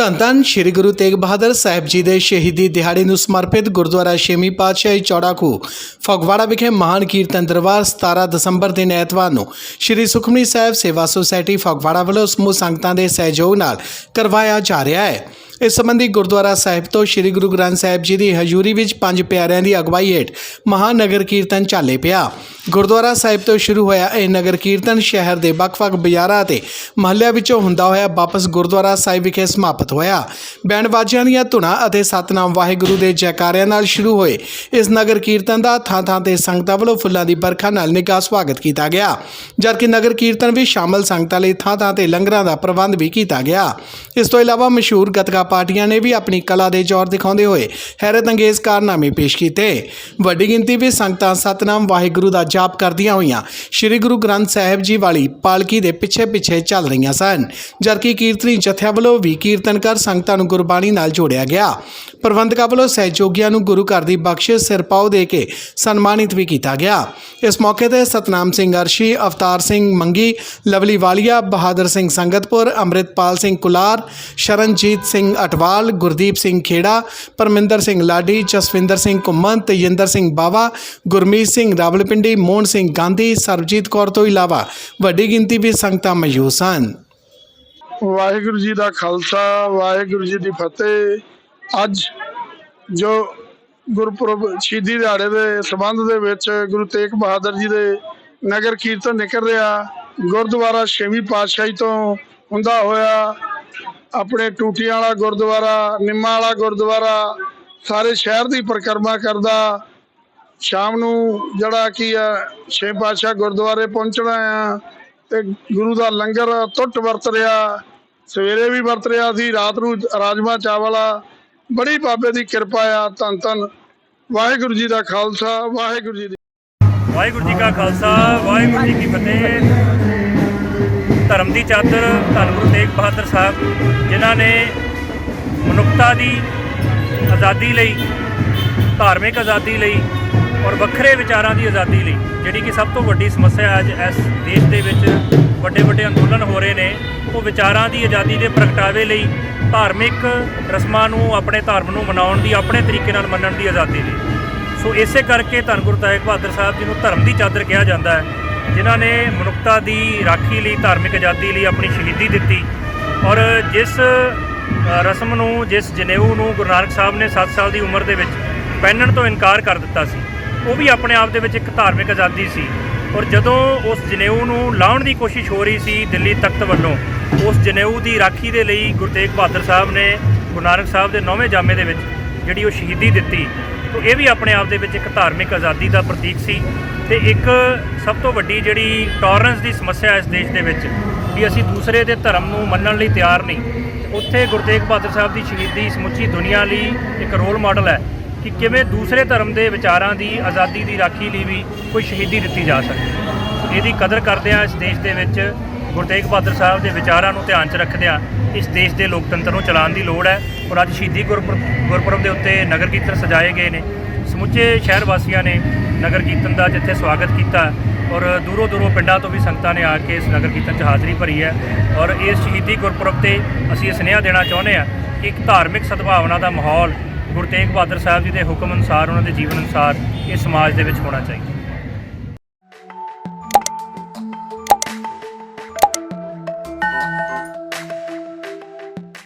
ਧੰਨ ਧੰਨ ਸ੍ਰੀ ਗੁਰੂ ਤੇਗ ਬਹਾਦਰ ਸਾਹਿਬ ਜੀ ਦੇ ਸ਼ਹੀਦੀ ਦਿਹਾੜੇ ਨੂੰ ਸਮਰਪਿਤ ਗੁਰਦੁਆਰਾ ਛੇਵੀਂ ਪਾਤਸ਼ਾਹੀ ਚੌੜਾ ਖੂਹ ਫਗਵਾੜਾ ਵਿਖੇ ਮਹਾਨ ਕੀਰਤਨ ਦਰਬਾਰ 17 ਦਸੰਬਰ ਦਿਨ ਐਤਵਾਰ ਨੂੰ ਸ੍ਰੀ ਸੁਖਮਨੀ ਸਾਹਿਬ ਸੇਵਾ ਸੁਸਾਇਟੀ ਫਗਵਾੜਾ ਵੱਲੋਂ ਸਮੂਹ ਸੰਗਤਾਂ ਦੇ ਸਹਿਯੋਗ ਨਾਲ ਕਰਵਾਇਆ ਜਾ ਰਿਹਾ ਹੈ। ਇਸ ਸੰਬੰਧੀ ਗੁਰਦੁਆਰਾ ਸਾਹਿਬ ਤੋਂ ਸ੍ਰੀ ਗੁਰੂ ਗ੍ਰੰਥ ਸਾਹਿਬ ਜੀ ਦੀ ਹਜ਼ੂਰੀ ਵਿੱਚ ਪੰਜ ਪਿਆਰਿਆਂ ਦੀ ਅਗਵਾਈ ਹੇਠ ਮਹਾਨਗਰ ਕੀਰਤਨ ਚਾਲੇ ਪਿਆ। ਗੁਰਦੁਆਰਾ ਸਾਹਿਬ ਤੋਂ ਸ਼ੁਰੂ ਹੋਇਆ ਇਹ ਨਗਰ ਕੀਰਤਨ ਸ਼ਹਿਰ ਦੇ ਵੱਖ-ਵੱਖ ਬਾਜ਼ਾਰਾਂ ਅਤੇ ਮਹੱਲਿਆਂ ਵਿੱਚੋਂ ਹੁੰਦਾ ਹੋਇਆ ਵਾਪਸ ਗੁਰਦੁਆਰਾ ਸਾਹਿਬ ਵਿਖੇ ਸਮਾਪਤ ਹੋਇਆ। ਬੈਂਡ ਬਾਜਿਆਂ ਦੀਆਂ ਧੁਨਾਂ ਅਤੇ ਸਤਨਾਮ ਵਾਹਿਗੁਰੂ ਦੇ ਜੈਕਾਰਿਆਂ ਨਾਲ ਸ਼ੁਰੂ ਹੋਏ ਇਸ ਨਗਰ ਕੀਰਤਨ ਦਾ ਥਾਂ-ਥਾਂ ਤੇ ਸੰਗਤਾਂ ਵੱਲੋਂ ਫੁੱਲਾਂ ਦੀ ਬਰਖਾ ਨਾਲ ਨਿੱਘਾ ਸਵਾਗਤ ਕੀਤਾ ਗਿਆ, ਜਦਕਿ ਨਗਰ ਕੀਰਤਨ ਵਿੱਚ ਸ਼ਾਮਲ ਸੰਗਤਾਂ ਲਈ ਥਾਂ-ਥਾਂ ਤੇ ਲੰਗਰਾਂ ਦਾ ਪ੍ਰਬੰਧ ਵੀ ਕੀਤਾ ਗਿਆ। ਇਸ ਤੋਂ ਇਲਾਵਾ ਮਸ਼ਹੂਰ ਗਤਕਾ ਪਾਰਟੀਆਂ ਨੇ ਵੀ ਆਪਣੀ ਕਲਾ ਦੇ ਜ਼ੋਰ ਦਿਖਾਉਂਦੇ ਹੋਏ ਹੈਰਤ ਅੰਗੇਜ਼ ਕਾਰਨਾਮੇ ਪੇਸ਼ ਕੀਤੇ। ਵੱਡੀ ਗਿਣਤੀ ਵਿੱਚ ਸੰਗਤਾਂ ਸਤਨਾਮ ਵਾਹਿਗੁਰੂ ਦਾ ਜਾਪ ਕਰਦੀਆਂ ਹੋਈਆਂ ਸ੍ਰੀ ਗੁਰੂ ਗ੍ਰੰਥ ਸਾਹਿਬ ਜੀ ਵਾਲੀ ਪਾਲਕੀ ਦੇ ਪਿੱਛੇ-ਪਿੱਛੇ ਚੱਲ ਰਹੀਆਂ ਸਨ, ਜਦਕਿ ਕੀਰਤਨੀ ਜਥਿਆਂ ਵੱਲੋਂ ਵੀ ਕੀਰਤਨ ਕਰ ਸੰਗਤਾਂ ਨੂੰ ਗੁਰਬਾਣੀ ਨਾਲ ਜੋੜਿਆ ਗਿਆ। ਪ੍ਰਬੰਧਕਾਂ ਵੱਲੋਂ ਸਹਿਯੋਗੀਆਂ ਨੂੰ ਗੁਰੂ ਘਰ ਦੀ ਬਖਸ਼ਿਸ਼ ਸਿਰਪਾਉ ਦੇ ਕੇ ਸਨਮਾਨਿਤ ਵੀ ਕੀਤਾ ਗਿਆ। ਇਸ ਮੌਕੇ ਤੇ ਸਤਨਾਮ ਸਿੰਘ ਅਰਸ਼ੀ, ਅਵਤਾਰ ਸਿੰਘ ਮੰਗੀ, ਲਵਲੀ ਵਾਲੀਆ, ਬਹਾਦਰ ਸਿੰਘ ਸੰਗਤਪੁਰ, ਅੰਮ੍ਰਿਤਪਾਲ ਸਿੰਘ ਕੁਲਾਰ, ਸ਼ਰਨਜੀਤ ਸਿੰਘ ਅਟਵਾਲ, ਗੁਰਦੀਪ ਸਿੰਘ ਖੇੜਾ, ਪਰਮਿੰਦਰ ਸਿੰਘ ਲਾਡੀ, ਜਸਵਿੰਦਰ ਸਿੰਘ ਘੁੰਮਣ ਤੇਜਿੰਦਰ ਸਿੰਘ ਬਾਵਾ, ਗੁਰਮੀਤ ਸਿੰਘ ਰਾਵਲਪਿੰਡੀ, ਮੋਹਨ ਸਿੰਘ ਗਾਂਧੀ, ਸਰਬਜੀਤ ਕੌਰ ਤੋਂ ਇਲਾਵਾ ਵੱਡੀ ਗਿਣਤੀ ਵਿੱਚ ਸੰਗਤਾਂ ਮੌਜੂਦ ਸਨ। ਵਾਹਿਗੁਰੂ ਜੀ ਦਾ ਖਾਲਸਾ, ਵਾਹਿਗੁਰੂ ਜੀ ਦੀ ਫਤਿਹ। ਅੱਜ ਜੋ ਗੁਰਪੁਰਬ ਸ਼ਹੀਦੀ ਦਿਹਾੜੇ ਦੇ ਸਬੰਧ ਦੇ ਵਿੱਚ ਗੁਰੂ ਤੇਗ ਬਹਾਦਰ ਜੀ ਦੇ ਨਗਰ ਕੀਰਤਨ ਨਿਕਲ ਰਿਹਾ, ਗੁਰਦੁਆਰਾ ਛੇਵੀਂ ਪਾਤਸ਼ਾਹੀ ਤੋਂ ਹੁੰਦਾ ਹੋਇਆ ਆਪਣੇ ਟੂਟੀਆਂ ਵਾਲਾ ਗੁਰਦੁਆਰਾ, ਨਿੰਮਾ ਵਾਲਾ ਗੁਰਦੁਆਰਾ, ਸਾਰੇ ਸ਼ਹਿਰ ਦੀ ਪਰਿਕਰਮਾ ਕਰਦਾ। ਸ਼ਾਮ ਨੂੰ ਜਿਹੜਾ ਕੀ ਆ, ਛੇ ਪਾਤਸ਼ਾਹ ਗੁਰਦੁਆਰੇ ਪਹੁੰਚਣਾ ਆ ਤੇ ਗੁਰੂ ਦਾ ਲੰਗਰ ਟੁੱਟ ਵਰਤ ਰਿਹਾ। ਸਵੇਰੇ ਵੀ ਵਰਤ ਰਿਹਾ ਸੀ, ਰਾਤ ਨੂੰ ਰਾਜਮਾ ਚਾਵਲ ਆ। ਬੜੀ ਬਾਬੇ ਦੀ ਕਿਰਪਾ ਆ, ਧੰਨ ਧੰਨ। ਵਾਹਿਗੁਰੂ ਜੀ ਦਾ ਖਾਲਸਾ, ਵਾਹਿਗੁਰੂ ਜੀ ਦੀ ਵਾਹਿਗੁਰੂ ਜੀ ਕਾ ਖਾਲਸਾ, ਵਾਹਿਗੁਰੂ ਜੀ ਕੀ ਫਤਿਹ। ਧਰਮ ਦੀ ਚਾਦਰ ਧੰਨ ਗੁਰੂ ਤੇਗ ਬਹਾਦਰ ਸਾਹਿਬ, ਜਿਨ੍ਹਾਂ ਨੇ ਮਨੁੱਖਤਾ ਦੀ ਆਜ਼ਾਦੀ ਲਈ, ਧਾਰਮਿਕ ਆਜ਼ਾਦੀ ਲਈ ਔਰ ਵੱਖਰੇ ਵਿਚਾਰਾਂ ਦੀ ਆਜ਼ਾਦੀ ਲਈ, ਜਿਹੜੀ ਕਿ ਸਭ ਤੋਂ ਵੱਡੀ ਸਮੱਸਿਆ ਅੱਜ ਇਸ ਦੇਸ਼ ਦੇ ਵਿੱਚ ਵੱਡੇ ਵੱਡੇ ਅੰਦੋਲਨ ਹੋ ਰਹੇ ਨੇ, ਉਹ ਵਿਚਾਰਾਂ ਦੀ ਆਜ਼ਾਦੀ ਦੇ ਪ੍ਰਗਟਾਵੇ ਲਈ ਧਾਰਮਿਕ ਰਸਮਾਂ ਨੂੰ, ਆਪਣੇ ਧਰਮ ਨੂੰ ਮਨਾਉਣ ਦੀ, ਆਪਣੇ ਤਰੀਕੇ ਨਾਲ ਮੰਨਣ ਦੀ ਆਜ਼ਾਦੀ ਲਈ। ਸੋ ਇਸੇ ਕਰਕੇ ਧੰਨ ਗੁਰੂ ਤੇਗ ਬਹਾਦਰ ਸਾਹਿਬ ਜੀ ਨੂੰ ਧਰਮ ਦੀ ਚਾਦਰ ਕਿਹਾ ਜਾਂਦਾ ਹੈ। ਜਿਨ੍ਹਾਂ ਨੇ ਮਨੁੱਖਤਾ ਦੀ ਰਾਖੀ ਲਈ, ਧਾਰਮਿਕ ਆਜ਼ਾਦੀ ਲਈ ਆਪਣੀ ਸ਼ਹੀਦੀ ਦਿੱਤੀ। ਔਰ ਜਿਸ ਰਸਮ ਨੂੰ, ਜਿਸ ਜਨੇਊ ਨੂੰ ਗੁਰੂ ਨਾਨਕ ਸਾਹਿਬ ਨੇ 7 ਸਾਲ ਦੀ ਉਮਰ ਦੇ ਵਿੱਚ ਪਹਿਨਣ ਤੋਂ ਇਨਕਾਰ ਕਰ ਦਿੱਤਾ ਸੀ, ਉਹ ਵੀ ਆਪਣੇ ਆਪ ਦੇ ਵਿੱਚ ਇੱਕ ਧਾਰਮਿਕ ਆਜ਼ਾਦੀ ਸੀ। ਔਰ ਜਦੋਂ ਉਸ ਜਨੇਊ ਨੂੰ ਲਾਉਣ ਦੀ ਕੋਸ਼ਿਸ਼ ਹੋ ਰਹੀ ਸੀ ਦਿੱਲੀ ਤਖਤ ਵੱਲੋਂ, ਉਸ ਜਨੇਊ ਦੀ ਰਾਖੀ ਦੇ ਲਈ ਗੁਰੂ ਤੇਗ ਬਹਾਦਰ ਸਾਹਿਬ ਨੇ ਗੁਰੂ ਨਾਨਕ ਸਾਹਿਬ ਦੇ ਨੌਵੇਂ ਜਾਮੇ ਦੇ ਵਿੱਚ ਜਿਹੜੀ ਉਹ ਸ਼ਹੀਦੀ ਦਿੱਤੀ। ਤੋ ਇਹ ਵੀ ਆਪਣੇ ਆਪ ਦੇ ਵਿੱਚ ਇੱਕ ਧਾਰਮਿਕ ਆਜ਼ਾਦੀ ਦਾ ਪ੍ਰਤੀਕ ਸੀ ਤੇ ਇੱਕ ਸਭ ਤੋਂ ਵੱਡੀ ਜਿਹੜੀ ਟੋਲਰੈਂਸ ਦੀ ਸਮੱਸਿਆ ਇਸ ਦੇਸ਼ ਦੇ ਵਿੱਚ ਵੀ ਅਸੀਂ ਦੂਸਰੇ ਦੇ ਧਰਮ ਨੂੰ ਮੰਨਣ ਲਈ ਤਿਆਰ ਨਹੀਂ। ਉੱਥੇ ਗੁਰੂ ਤੇਗ ਬਹਾਦਰ ਸਾਹਿਬ ਦੀ ਸ਼ਹੀਦੀ ਸਮੁੱਚੀ ਦੁਨੀਆ ਲਈ ਇੱਕ ਰੋਲ ਮਾਡਲ ਹੈ ਕਿ ਕਿਵੇਂ ਦੂਸਰੇ ਧਰਮ ਦੇ ਵਿਚਾਰਾਂ ਦੀ ਆਜ਼ਾਦੀ ਦੀ ਰਾਖੀ ਲਈ ਵੀ ਕੋਈ ਸ਼ਹੀਦੀ ਦਿੱਤੀ ਜਾ ਸਕਦੀ ਇਹਦੀ ਕਦਰ ਕਰਦੇ ਆ ਇਸ ਦੇਸ਼ ਦੇ ਵਿੱਚ ਗੁਰੂ ਤੇਗ ਬਹਾਦਰ ਸਾਹਿਬ ਦੇ ਵਿਚਾਰਾਂ ਨੂੰ ਧਿਆਨ 'ਚ ਰੱਖਦਿਆਂ ਇਸ ਦੇਸ਼ ਦੇ ਲੋਕਤੰਤਰ ਨੂੰ ਚਲਾਉਣ ਦੀ ਲੋੜ ਹੈ ਔਰ ਅੱਜ ਸ਼ਹੀਦੀ ਗੁਰਪੁਰਬ ਗੁਰਪੁਰਬ ਦੇ ਉੱਤੇ ਨਗਰ ਕੀਰਤਨ ਸਜਾਏ ਗਏ ਨੇ। ਸਮੁੱਚੇ ਸ਼ਹਿਰ ਵਾਸੀਆਂ ਨੇ ਨਗਰ ਕੀਰਤਨ ਦਾ ਜਿੱਥੇ ਸਵਾਗਤ ਕੀਤਾ ਔਰ ਦੂਰੋਂ ਦੂਰੋਂ ਪਿੰਡਾਂ ਤੋਂ ਵੀ ਸੰਗਤਾਂ ਨੇ ਆ ਕੇ ਇਸ ਨਗਰ ਕੀਰਤਨ 'ਚ ਹਾਜ਼ਰੀ ਭਰੀ ਹੈ ਔਰ ਇਸ ਸ਼ਹੀਦੀ ਗੁਰਪੁਰਬ ਤੇ ਅਸੀਂ ਇਹ ਸੁਨੇਹਾ ਦੇਣਾ ਚਾਹੁੰਦੇ ਹਾਂ ਕਿ ਇੱਕ ਧਾਰਮਿਕ ਸਦਭਾਵਨਾ ਦਾ ਮਾਹੌਲ ਗੁਰੂ ਤੇਗ ਬਹਾਦਰ ਸਾਹਿਬ ਜੀ ਦੇ ਹੁਕਮ ਅਨੁਸਾਰ, ਉਹਨਾਂ ਦੇ ਜੀਵਨ ਅਨੁਸਾਰ ਇਹ ਸਮਾਜ ਦੇ ਵਿੱਚ ਹੋਣਾ ਚਾਹੀਦਾ।